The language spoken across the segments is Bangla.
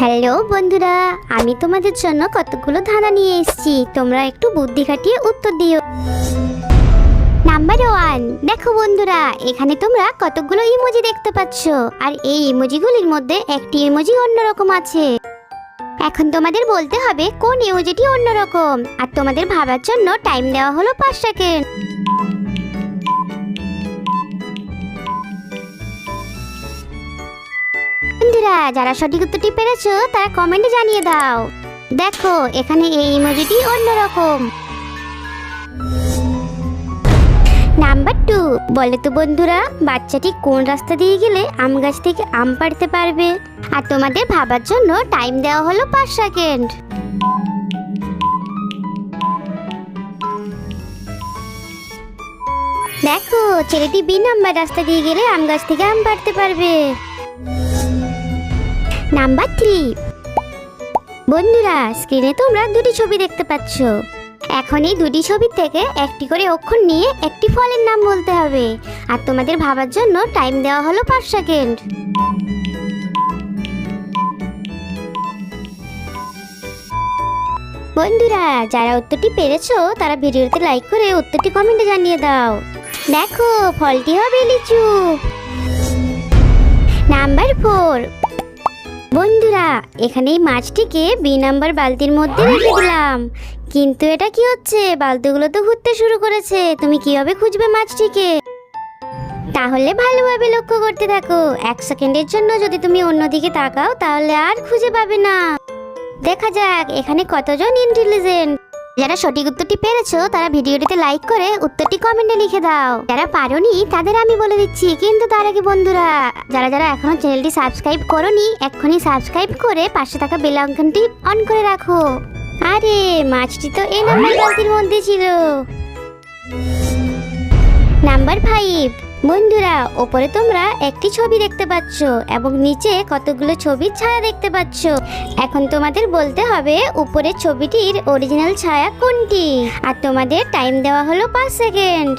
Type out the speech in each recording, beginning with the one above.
হ্যালো বন্ধুরা, আমি তোমাদের জন্য কতগুলো ধাঁধা নিয়ে এসেছি। তোমরা একটু বুদ্ধি খাটিয়ে উত্তর দিও। নাম্বার ওয়ান দেখো বন্ধুরা, এখানে তোমরা কতগুলো ইমোজি দেখতে পাচ্ছ? আর এই ইমোজিগুলির মধ্যে একটি ইমোজি অন্যরকম আছে। এখন তোমাদের বলতে হবে কোন ইমোজিটি অন্যরকম। আর তোমাদের ভাবার জন্য টাইম দেওয়া হলো পাঁচ সেকেন্ড যারা সঠিক উত্তরটি পেরেছ, তারা কমেন্টে জানিয়ে দাও। দেখো, এখানে এই ইমোজিটি অন্যরকম। নাম্বার টু, বলে তো বন্ধুরা, বাচ্চাটি কোন রাস্তা দিয়ে গেলে আম গাছ থেকে আম পাড়তে পারবে? আর তোমাদের ভাবার জন্য টাইম দেওয়া হলো পাঁচ সেকেন্ড দেখো, ছেলেটি বি নাম্বার রাস্তা দিয়ে গেলে আম গাছ থেকে আম পাড়তে পারবে। Number three. বন্ধুরা স্ক্রিনে তোমরা দুটি ছবি দেখতে পাচ্ছ। এখন এই দুটি ছবির থেকে একটি করে অক্ষর নিয়ে একটি ফলের নাম বলতে হবে। আর তোমাদের ভাবার জন্য টাইম দেওয়া হলো পাঁচ সেকেন্ড বন্ধুরা, যারা উত্তরটি পেরেছ, তারা ভিডিওতে লাইক করে উত্তরটি কমেন্টে জানিয়ে দাও। দেখো, ফলটি হবে লিচু। নাম্বার ফোর এখানে এই মাছটিকে বি নাম্বার বালতির মধ্যে রেখে দিলাম। কিন্তু এটা কি হচ্ছে? বালতিগুলো তো ঘুরতে শুরু করেছে। তুমি কীভাবে খুঁজবে মাছটিকে? তাহলে ভালোভাবে লক্ষ্য করতে থাকো। এক সেকেন্ডের জন্য যদি তুমি অন্যদিকে তাকাও, তাহলে আর খুঁজে পাবে না। দেখা যাক, এখানে কতজন ইন্টেলিজেন্ট। যারা সঠিক উত্তরটি পেরেছ, তারা ভিডিওটিতে লাইক করে উত্তরটি কমেন্টে লিখে দাও। যারা পারোনি, তাদের আমি বলে দিচ্ছি, কিন্তু তার আগে বন্ধুরা, যারা যারা এখনও চ্যানেলটি সাবস্ক্রাইব করোনি, এক্ষুনি সাবস্ক্রাইব করে পাশে থাকা বেল আইকনটি অন করে রাখো। আরে, মাছটি তো এই নাম্বার বালতির মধ্যে ছিল। নাম্বার ফাইভ বন্ধুরা, ওপরে তোমরা একটি ছবি দেখতে পাচ্ছ এবং নিচে কতগুলো ছবির ছায়া দেখতে পাচ্ছ। এখন তোমাদের বলতে হবে উপরের ছবিটির অরিজিনাল ছায়া কোনটি? আর তোমাদের টাইম দেওয়া হলো পাঁচ সেকেন্ড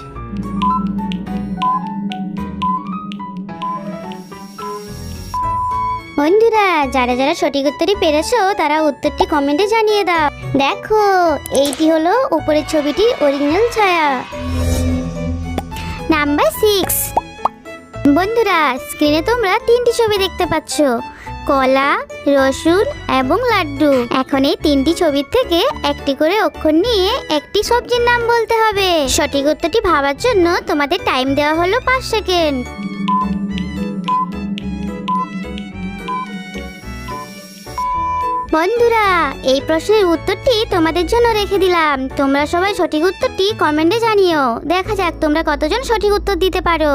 বন্ধুরা, যারা যারা সঠিক উত্তরই পেরেছ, তারা উত্তরটি কমেন্টে জানিয়ে দাও। দেখো, এইটি হলো উপরের ছবিটির অরিজিনাল ছায়া। Number six. বন্ধুরা স্ক্রিনে তোমরা তিনটি ছবি দেখতে পাচ্ছ। কলা, রসুন এবং লাড্ডু। এখন এই তিনটি ছবির থেকে একটি করে অক্ষর নিয়ে একটি সবজির নাম বলতে হবে। সঠিক উত্তরটি ভাবার জন্য তোমাদের টাইম দেওয়া হলো পাঁচ সেকেন্ড। বন্ধুরা, এই প্রশ্নের উত্তরটি তোমাদের জন্য রেখে দিলাম। তোমরা সবাই সঠিক উত্তরটি কমেন্টে জানিও। দেখা যাক তোমরা কতজন সঠিক উত্তর দিতে পারো।